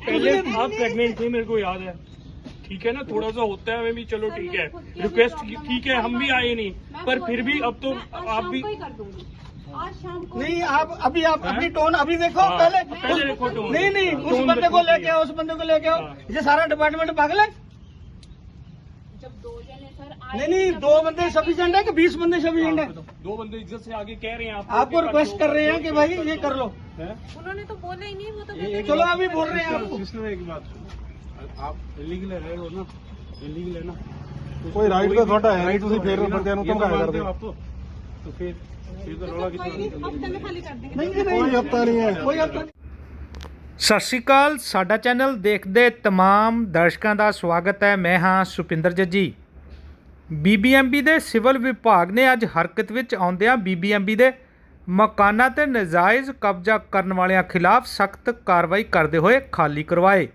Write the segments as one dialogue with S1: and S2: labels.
S1: पहले आप प्रेगनेंट थे मेरे को याद है। ठीक है ना थोड़ा सा होता है भी चलो ठीक है। रिक्वेस्ट ठीक है हम भी आए नहीं पर फिर भी अब तो आप भी
S2: नहीं आप अभी आप हाँ? अपनी टोन अभी देखो
S1: हाँ,
S2: पहले नहीं नहीं हाँ,
S1: उस
S2: बंदे को लेके आओ उस बंदे को लेके आओ। ये सारा डिपार्टमेंट पागल है नहीं नहीं दो बंदे सफिशिएंट है कि बीस बंदे सफिशिएंट है
S1: दो बंदे इज्जत से आगे कह रहे हैं आप
S2: आपको रिक्वेस्ट कर रहे हैं कि भाई ये कर लो
S3: उन्होंने तो बोला ही नहीं वो तो
S1: ये-
S2: चलो अभी बोल रहे हैं आपको
S1: सिस्टर एक बात सुनो। आप इलीगल रहे हो ना इलीगल है ना तो
S4: ਕੋਈ right ਤਾਂ ਤੁਹਾਡਾ ਹੈ ਨਹੀਂ,
S1: right
S4: ਤੁਸੀਂ
S1: तो
S4: ਫਿਰ
S1: है ना।
S4: ਬੰਦਿਆਂ ਨੂੰ
S1: ये तो
S4: ਧਮਕਾਇਆ
S1: मानते
S4: ਕਰਦੇ
S1: हो
S4: ਹੋ।
S1: आप तो फिर फिर तो रौला
S3: कोई नहीं
S1: कितना
S3: हफ्ते में खाली कर देंगे
S2: नहीं नहीं
S4: ਕੋਈ ਹਫਤਾ ਨਹੀਂ ਹੈ
S2: कोई हफ्ता
S5: ਸਤਿ ਸ਼੍ਰੀ ਅਕਾਲ ਸਾਡਾ ਚੈਨਲ ਦੇਖਦੇ तमाम ਦਰਸ਼ਕਾਂ ਦਾ ਸਵਾਗਤ ਹੈ ਮੈਂ ਹਾਂ ਸੁਪਿੰਦਰ ਜੱਜੀ ਬੀਬੀਐਮਬੀ ਦੇ ਸਿਵਲ ਵਿਭਾਗ ਨੇ ਅੱਜ ਹਰਕਤ ਵਿੱਚ ਆਉਂਦਿਆਂ ਬੀਬੀਐਮਬੀ ਦੇ ਮਕਾਨਾਂ ਤੇ ਨਜਾਇਜ਼ ਕਬਜ਼ਾ ਕਰਨ ਵਾਲਿਆਂ ਖਿਲਾਫ ਸਖਤ ਕਾਰਵਾਈ ਕਰਦੇ ਹੋਏ ਖਾਲੀ ਕਰਵਾਏ।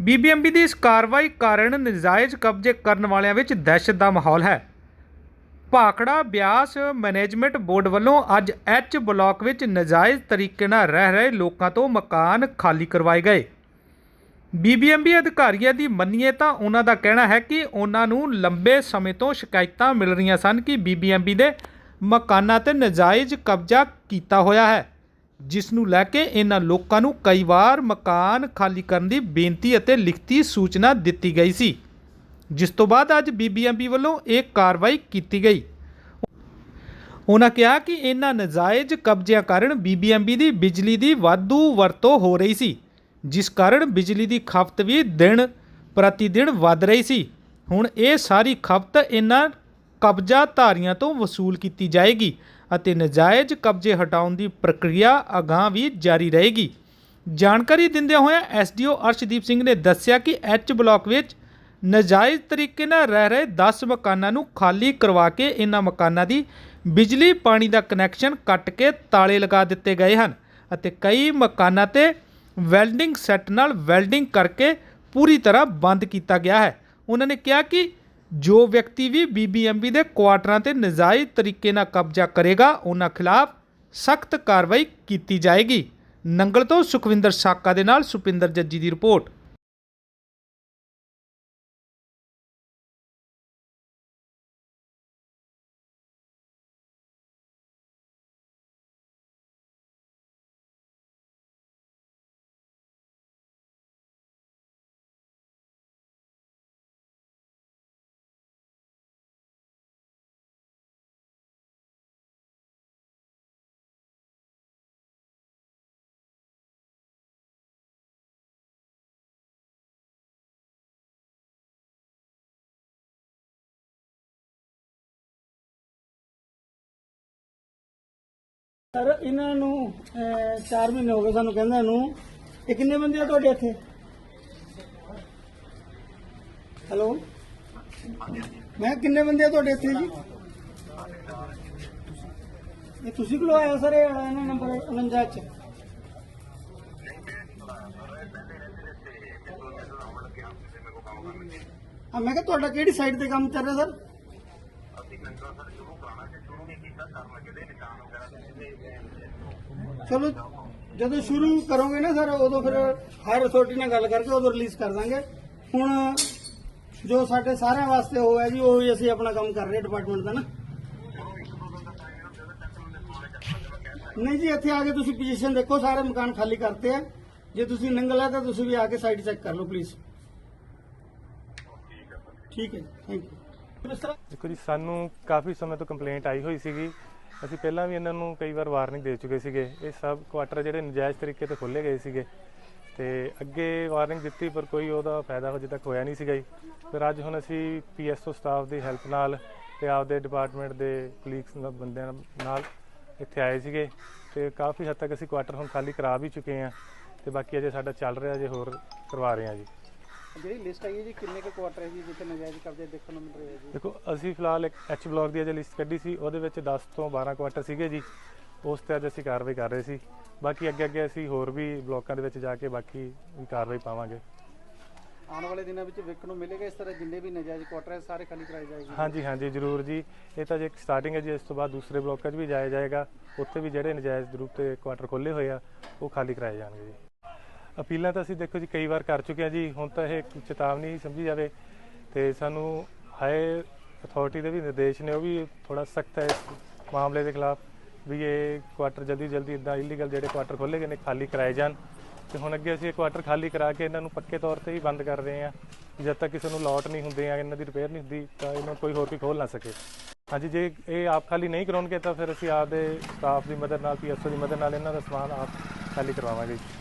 S5: ਬੀਬੀਐਮਬੀ ਦੀ ਇਸ ਕਾਰਵਾਈ ਕਾਰਨ ਨਜਾਇਜ਼ ਕਬਜ਼ੇ ਕਰਨ ਵਾਲਿਆਂ ਵਿੱਚ ਦਹਿਸ਼ਤ ਦਾ ਮਾਹੌਲ ਹੈ। ਭਾਖੜਾ ਬਿਆਸ ਮੈਨੇਜਮੈਂਟ ਬੋਰਡ ਵੱਲੋਂ ਅੱਜ ਐਚ ਬਲਾਕ ਵਿੱਚ ਨਜਾਇਜ਼ ਤਰੀਕੇ ਨਾਲ ਰਹਿ ਰਹੇ ਲੋਕਾਂ ਤੋਂ ਮਕਾਨ ਖਾਲੀ ਕਰਵਾਏ ਗਏ। ਬੀਬੀਐਮਬੀ ਅਧਿਕਾਰੀਆਂ ਦੀ ਮੰਨੀਏ ਤਾਂ ਉਹਨਾਂ ਦਾ ਕਹਿਣਾ ਹੈ ਕਿ ਉਹਨਾਂ ਨੂੰ ਲੰਬੇ ਸਮੇਂ ਤੋਂ ਸ਼ਿਕਾਇਤਾਂ ਮਿਲ ਰਹੀਆਂ ਸਨ ਕਿ ਬੀਬੀਐਮਬੀ ਦੇ ਮਕਾਨਾਂ ਤੇ ਨਜਾਇਜ਼ ਕਬਜ਼ਾ ਕੀਤਾ ਹੋਇਆ ਹੈ, ਜਿਸ ਨੂੰ ਲੈ ਕੇ ਇਹਨਾਂ ਲੋਕਾਂ ਨੂੰ ਕਈ ਵਾਰ ਮਕਾਨ ਖਾਲੀ ਕਰਨ ਦੀ ਬੇਨਤੀ ਅਤੇ ਲਿਖਤੀ ਸੂਚਨਾ ਦਿੱਤੀ ਗਈ ਸੀ। ਜਿਸ ਤੋਂ ਬਾਅਦ ਅੱਜ ਬੀਬੀਐਮਬੀ ਵੱਲੋਂ ਇਹ ਕਾਰਵਾਈ ਕੀਤੀ ਗਈ। ਉਹਨਾਂ ਕਿਹਾ ਕਿ ਇਹਨਾਂ ਨਜਾਇਜ਼ ਕਬਜ਼ਿਆਂ ਕਾਰਨ ਬੀਬੀਐਮਬੀ ਦੀ ਬਿਜਲੀ ਦੀ ਵਾਧੂ ਵਰਤੋਂ ਹੋ ਰਹੀ ਸੀ। ਜਿਸ ਕਾਰਨ ਬਿਜਲੀ ਦੀ ਖਪਤ ਵੀ ਦਿਨ ਪ੍ਰਤੀ ਦਿਨ ਵੱਧ ਰਹੀ ਸੀ। ਹੁਣ ਇਹ ਸਾਰੀ ਖਪਤ ਇਹਨਾਂ ਕਬਜ਼ਾ ਧਾਰੀਆਂ ਤੋਂ ਵਸੂਲ ਕੀਤੀ ਜਾਏਗੀ ਅਤੇ ਨਜਾਇਜ਼ ਕਬਜ਼ੇ ਹਟਾਉਣ ਦੀ ਪ੍ਰਕਿਰਿਆ ਅਗਾਂਹ ਵੀ ਜਾਰੀ ਰਹੇਗੀ। ਜਾਣਕਾਰੀ ਦਿੰਦਿਆਂ ਹੋਇਆਂ ਐਸਡੀਓ ਅਰਸ਼ਦੀਪ ਸਿੰਘ ਨੇ ਦੱਸਿਆ ਕਿ ਐਚ ਬਲਾਕ ਵਿੱਚ ਨਜਾਇਜ਼ ਤਰੀਕੇ ਨਾਲ ਰਹਿ ਰਹੇ 10 ਮਕਾਨਾਂ ਨੂੰ ਖਾਲੀ ਕਰਵਾ ਕੇ ਇਹਨਾਂ ਮਕਾਨਾਂ ਦੀ ਬਿਜਲੀ ਪਾਣੀ ਦਾ ਕਨੈਕਸ਼ਨ ਕੱਟ ਕੇ ਤਾਲੇ ਲਗਾ ਦਿੱਤੇ ਗਏ ਹਨ ਅਤੇ ਕਈ ਮਕਾਨਾਂ ਤੇ ਵੈਲਡਿੰਗ ਸੈੱਟ ਨਾਲ ਵੈਲਡਿੰਗ ਕਰਕੇ ਪੂਰੀ ਤਰ੍ਹਾਂ ਬੰਦ ਕੀਤਾ ਗਿਆ ਹੈ। ਉਹਨਾਂ ਨੇ ਕਿਹਾ ਕਿ ਜੋ ਵਿਅਕਤੀ ਵੀ ਬੀਬੀਐਮਬੀ ਦੇ ਕੁਆਟਰਾਂ ਤੇ ਨਜਾਇਜ਼ ਤਰੀਕੇ ਨਾਲ ਕਬਜ਼ਾ ਕਰੇਗਾ, ਉਹਨਾਂ ਖਿਲਾਫ ਸਖਤ ਕਾਰਵਾਈ ਕੀਤੀ ਜਾਏਗੀ। ਨੰਗਲ ਤੋਂ ਸੁਖਵਿੰਦਰ ਸਾਕਾ ਦੇ ਨਾਲ ਸੁਪਿੰਦਰ ਜੱਜੀ ਦੀ ਰਿਪੋਰਟ।
S2: ਸਰ, ਇਹਨਾਂ ਨੂੰ 4 ਮਹੀਨੇ ਹੋ ਗਏ ਸਾਨੂੰ ਕਹਿੰਦੇ ਨੂੰ। ਇਹ ਕਿੰਨੇ ਬੰਦੇ ਆ ਤੁਹਾਡੇ ਇੱਥੇ? ਹੈਲੋ? ਮੈਂ ਕਿਹਾ ਕਿੰਨੇ ਬੰਦੇ ਆ ਤੁਹਾਡੇ ਇੱਥੇ ਜੀ? ਇਹ ਤੁਸੀਂ ਕੋਲ ਆਇਆ ਸਰ, ਇਹ ਇਹਨਾਂ ਨੰਬਰ 49 ਚ। ਹਾਂ, ਮੈਂ ਕਿਹਾ ਤੁਹਾਡਾ ਕਿਹੜੀ ਸਾਈਡ ਤੇ ਕੰਮ ਚੱਲ ਰਿਹਾ ਸਰ? ਚਲੋ, ਜਦੋਂ ਸ਼ੁਰੂ ਕਰੋਗੇ ਨਾ ਸਰ, ਉਦੋਂ ਫਿਰ ਹਾਇਰ ਅਥਾਰਟੀ ਨਾਲ ਗੱਲ ਕਰਕੇ ਉਦੋਂ ਰਿਲੀਜ਼ ਕਰ ਦਾਂਗੇ। ਹੁਣ ਜੋ ਸਾਡੇ ਸਾਰਿਆਂ ਵਾਸਤੇ ਉਹ ਹੈ ਜੀ, ਉਹ ਹੀ ਅਸੀਂ ਆਪਣਾ ਕੰਮ ਕਰ ਰਹੇ ਡਿਪਾਰਟਮੈਂਟ ਦਾ ਨਾ। ਨਹੀਂ ਜੀ, ਇੱਥੇ ਆ ਕੇ ਤੁਸੀਂ ਪੋਜੀਸ਼ਨ ਦੇਖੋ, ਸਾਰੇ ਮਕਾਨ ਖਾਲੀ ਕਰਤੇ ਆ। ਜੇ ਤੁਸੀਂ ਨੰਗਲ ਹੈ ਤਾਂ ਤੁਸੀਂ ਵੀ ਆ ਕੇ ਸਾਈਡ ਚੈੱਕ ਕਰ ਲਓ ਪਲੀਜ਼ ਠੀਕ ਹੈ ਥੈਂਕ ਯੂ
S4: ਦੇਖੋ ਜੀ, ਸਾਨੂੰ ਕਾਫੀ ਸਮੇਂ ਤੋਂ ਕੰਪਲੇਂਟ ਆਈ ਹੋਈ ਸੀਗੀ। ਅਸੀਂ ਪਹਿਲਾਂ ਵੀ ਇਹਨਾਂ ਨੂੰ ਕਈ ਵਾਰ ਵਾਰਨਿੰਗ ਦੇ ਚੁੱਕੇ ਸੀਗੇ। ਇਹ ਸਭ ਕੁਆਟਰ ਜਿਹੜੇ ਨਜਾਇਜ਼ ਤਰੀਕੇ ਤੇ ਖੋਲੇ ਗਏ ਸੀਗੇ। ਤੇ ਅੱਗੇ ਵਾਰਨਿੰਗ ਦਿੱਤੀ, ਪਰ ਕੋਈ ਉਹਦਾ ਫਾਇਦਾ ਹਜੇ ਤੱਕ ਹੋਇਆ ਨਹੀਂ ਸੀਗਾ ਜੀ। ਫਿਰ ਅੱਜ ਹੁਣ ਅਸੀਂ ਪੀਐਸਓ ਸਟਾਫ ਦੀ ਹੈਲਪ ਨਾਲ ਤੇ ਆਪਦੇ ਡਿਪਾਰਟਮੈਂਟ ਦੇ ਕਲੀਗਸ ਨਾਲ, ਬੰਦਿਆਂ ਨਾਲ ਇੱਥੇ ਆਏ ਸੀਗੇ। ਤੇ ਕਾਫੀ ਹੱਦ ਤੱਕ ਅਸੀਂ ਕੁਆਟਰ ਹੁਣ ਖਾਲੀ ਕਰਾ ਵੀ ਚੁੱਕੇ ਹਾਂ। ਤੇ ਬਾਕੀ ਅਜੇ ਸਾਡਾ ਚੱਲ ਰਿਹਾ ਜੇ ਹੋਰ ਕਰਵਾ ਰਹੇ ਹਾਂ ਜੀ।
S2: ਜਿਹੜੀ ਲਿਸਟ ਆਈ ਹੈ ਜੀ ਕਿੰਨੇ ਕੁ ਕੁਆਟਰ ਹੈ ਜੀ ਜਿੱਥੇ ਨਜਾਇਜ਼ ਕਬਜ਼ੇ ਦੇਖਣ ਨੂੰ ਮਿਲ ਰਹੇ ਜੀ?
S4: ਦੇਖੋ ਅਸੀਂ ਫਿਲਹਾਲ ਇੱਕ ਐਚ ਬਲਾਕ ਦੀ ਅਜੇ ਲਿਸਟ ਕੱਢੀ ਸੀ ਉਹਦੇ ਵਿੱਚ 10 ਤੋਂ 12 ਕੁਆਟਰ ਸੀਗੇ ਜੀ। ਉਸ ਤੇ ਅੱਜ ਅਸੀਂ ਕਾਰਵਾਈ ਕਰ ਰਹੇ ਸੀ। ਬਾਕੀ ਅੱਗੇ ਅੱਗੇ ਅਸੀਂ ਹੋਰ ਵੀ ਬਲਾਕਾਂ ਦੇ ਵਿੱਚ ਜਾ ਕੇ ਬਾਕੀ ਵੀ ਕਾਰਵਾਈ ਪਾਵਾਂਗੇ।
S6: ਆਉਣ ਵਾਲੇ ਦਿਨਾਂ ਵਿੱਚ ਵੇਖਣ ਨੂੰ ਮਿਲੇਗਾ ਇਸ ਤਰ੍ਹਾਂ ਜਿੰਨੇ ਵੀ ਨਜਾਇਜ਼ ਕੁਆਟਰ ਹੈ ਸਾਰੇ ਖਾਲੀ ਕਰਾਏ ਜਾਏਗੇ
S4: ਹਾਂਜੀ ਹਾਂਜੀ ਜ਼ਰੂਰ ਜੀ। ਇਹ ਤਾਂ ਜੇ ਸਟਾਰਟਿੰਗ ਹੈ ਜੀ ਇਸ ਤੋਂ ਬਾਅਦ ਦੂਸਰੇ ਬਲੋਕਾਂ 'ਚ ਵੀ ਜਾਇਆ ਜਾਏਗਾ। ਉੱਥੇ ਵੀ ਜਿਹੜੇ ਨਜਾਇਜ਼ ਰੂਪ ਤੇ ਕੁਆਟਰ ਖੋਲੇ ਹੋਏ ਆ ਉਹ ਖਾਲੀ ਕਰਾਏ ਜਾਣਗੇ ਜੀ। ਅਪੀਲਾਂ ਤਾਂ ਅਸੀਂ ਦੇਖੋ ਜੀ ਕਈ ਵਾਰ ਕਰ ਚੁੱਕੇ ਹਾਂ ਜੀ, ਹੁਣ ਤਾਂ ਇਹ ਇੱਕ ਚੇਤਾਵਨੀ ਹੀ ਸਮਝੀ ਜਾਵੇ ਤੇ ਸਾਨੂੰ ਹਾਈ ਅਥਾਰਟੀ ਦੇ ਵੀ ਨਿਰਦੇਸ਼ ਨੇ, ਉਹ ਵੀ ਥੋੜਾ ਸਖਤ ਹੈ ਇਸ ਮਾਮਲੇ ਦੇ ਖਿਲਾਫ ਵੀ ਇਹ ਕੁਆਟਰ ਜਲਦੀ ਜਲਦੀ ਇਦਾਂ ਇਲੀਗਲ ਜਿਹੜੇ ਕੁਆਟਰ ਖੋਲੇ ਗਏ ਨੇ, ਖਾਲੀ ਕਰਾਏ ਜਾਣ। ਤੇ ਹੁਣ ਅੱਗੇ ਅਸੀਂ ਇਹ ਕੁਆਟਰ ਖਾਲੀ ਕਰਾ ਕੇ ਇਹਨਾਂ ਨੂੰ ਪੱਕੇ ਤੌਰ ਤੇ ਹੀ ਬੰਦ ਕਰ ਰਹੇ ਹਾਂ। ਜਦ ਤੱਕ ਕਿਸੇ ਨੂੰ ਲੋਟ ਨਹੀਂ ਹੁੰਦੇ ਆ ਇਹਨਾਂ ਦੀ ਰਿਪੇਅਰ ਨਹੀਂ ਹੁੰਦੀ, ਤਾਂ ਇਹਨਾਂ ਨੂੰ ਕੋਈ ਹੋਰ ਕੋਈ ਖੋਲ ਨਾ ਸਕੇ। ਹਾਂਜੀ, ਜੇ ਇਹ ਆਪ ਖਾਲੀ ਨਹੀਂ ਕਰਾਉਣਗੇ ਤਾਂ ਫਿਰ ਅਸੀਂ ਆਪਦੇ ਸਟਾਫ ਦੀ ਮਦਦ ਨਾਲ ਪੀਐਸਓ ਦੀ ਮਦਦ ਨਾਲ ਇਹਨਾਂ ਦਾ ਸਮਾਨ ਆਪ ਖਾਲੀ ਕਰਵਾਵਾਂਗੇ ਜੀ।